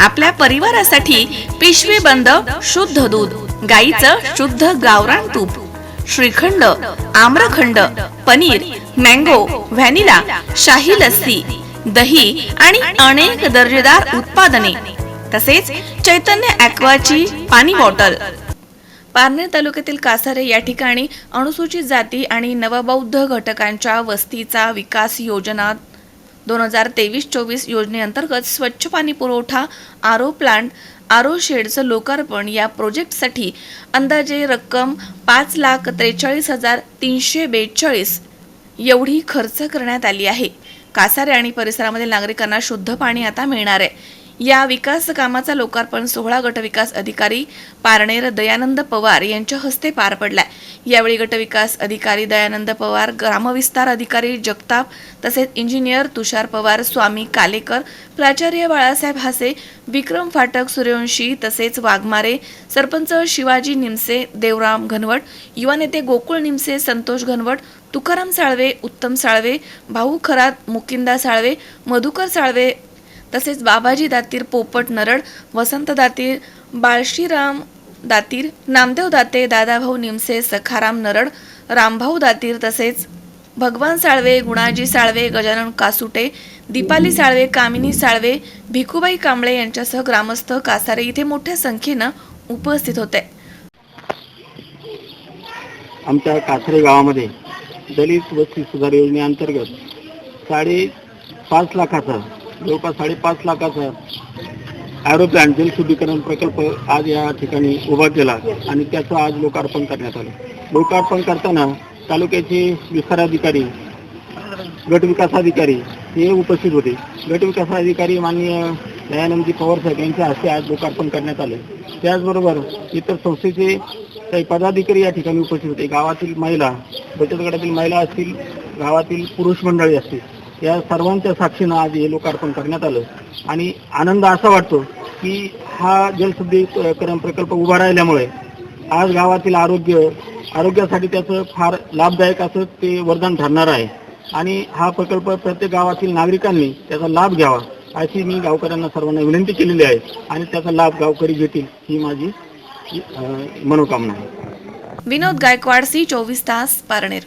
आपल्या परिवारासाठी पिशवी बंद शुद्ध दूध गाईचं शुद्ध गावरान तूप श्रीखंड आम्रखंड पनीर मँगो व्हॅनिला शाही लस्सी दही आणि अनेक दर्जेदार उत्पादने तसेच चैतन्य ॲक्वाची पाणी बॉटल. पारनेर तालुक्यातील कासारे या ठिकाणी अनुसूचित जाती आणि नवबौद्ध घटकांच्या वस्तीचा विकास योजना दोन हजार तेवीस चोवीस योजनेअंतर्गत स्वच्छ पाणी पुरवठा आरो प्लांट आरो शेडचं लोकार्पण या प्रोजेक्टसाठी अंदाजे रक्कम पाच लाख त्रेचाळीस हजार तीनशे बेचाळीस एवढी खर्च करण्यात आली आहे. कासारे आणि परिसरामध्ये नागरिकांना शुद्ध पाणी आता मिळणार आहे. या विकास कामाचा लोकार्पण सोहळा गटविकास अधिकारी पारनेर दयानंद पवार यांच्या हस्ते पार पडलाय. यावेळी गटविकास अधिकारी दयानंद पवार ग्रामविस्तार अधिकारी जगताप तसेच इंजिनियर तुषार पवार स्वामी कालेकर प्राचार्य बाळासाहेब हासे विक्रम फाटक सूर्यवंशी तसेच वाघमारे सरपंच शिवाजी निमसे देवराम घनवट युवा नेते गोकुळ निमसे संतोष घनवट तुकाराम साळवे उत्तम साळवे भाऊ खरात मुकिंदा साळवे मधुकर साळवे तसेच बाबाजी दातीर पोपट नरड वसंत दातीर बाळशीराम दातीर नामदेव दाते दादाभाऊ निमसे सखाराम नरड रामभाऊ दातीर तसेच भगवान साळवे गुणाजी साळवे गजानन कासुटे दीपाली साळवे कामिनी साळवे भिकुबाई कांबळे यांच्यासह ग्रामस्थ कासारे इथे मोठ्या संख्येनं उपस्थित होते. आमच्या कासरे गावामध्ये दलित वस्ती सुधार योजनेअंतर्गत साडे पाच लाखाचा जवळपास साडेपाच लाखाचा ॲरोप्लॅन जलशुद्धीकरण प्रकल्प आज या ठिकाणी उभा केला आणि त्याचं आज लोकार्पण करण्यात आलं. लोकार्पण करताना तालुक्याचे विस्ताराधिकारी गटविकास अधिकारी हे उपस्थित होते. गटविकास अधिकारी माननीय दयानंदजी पवार साहेब यांच्या हस्ते आज लोकार्पण करण्यात आले. त्याचबरोबर इतर संस्थेचे काही पदाधिकारी या ठिकाणी उपस्थित होते. गावातील महिला बचत गटातील महिला असतील गावातील पुरुष मंडळी असतील. या सर्वांच्या साक्षीनं आज हे लोकार्पण करण्यात आलं. आणि आनंद असा वाटतो की हा जलशुद्धीकरण प्रकल्प उभा राहिल्यामुळे आज गावातील आरोग्य आरोग्यासाठी त्याचं फार लाभदायक असं ते वरदान ठरणार आहे. आणि हा प्रकल्प प्रत्येक गावातील नागरिकांनी त्याचा लाभ घ्यावा अशी मी गावकऱ्यांना सर्वांना विनंती केलेली आहे. आणि त्याचा लाभ गावकरी घेतील ही माझी मनोकामना आहे. विनोद गायकवाड सी चोवीस तास पारनेर.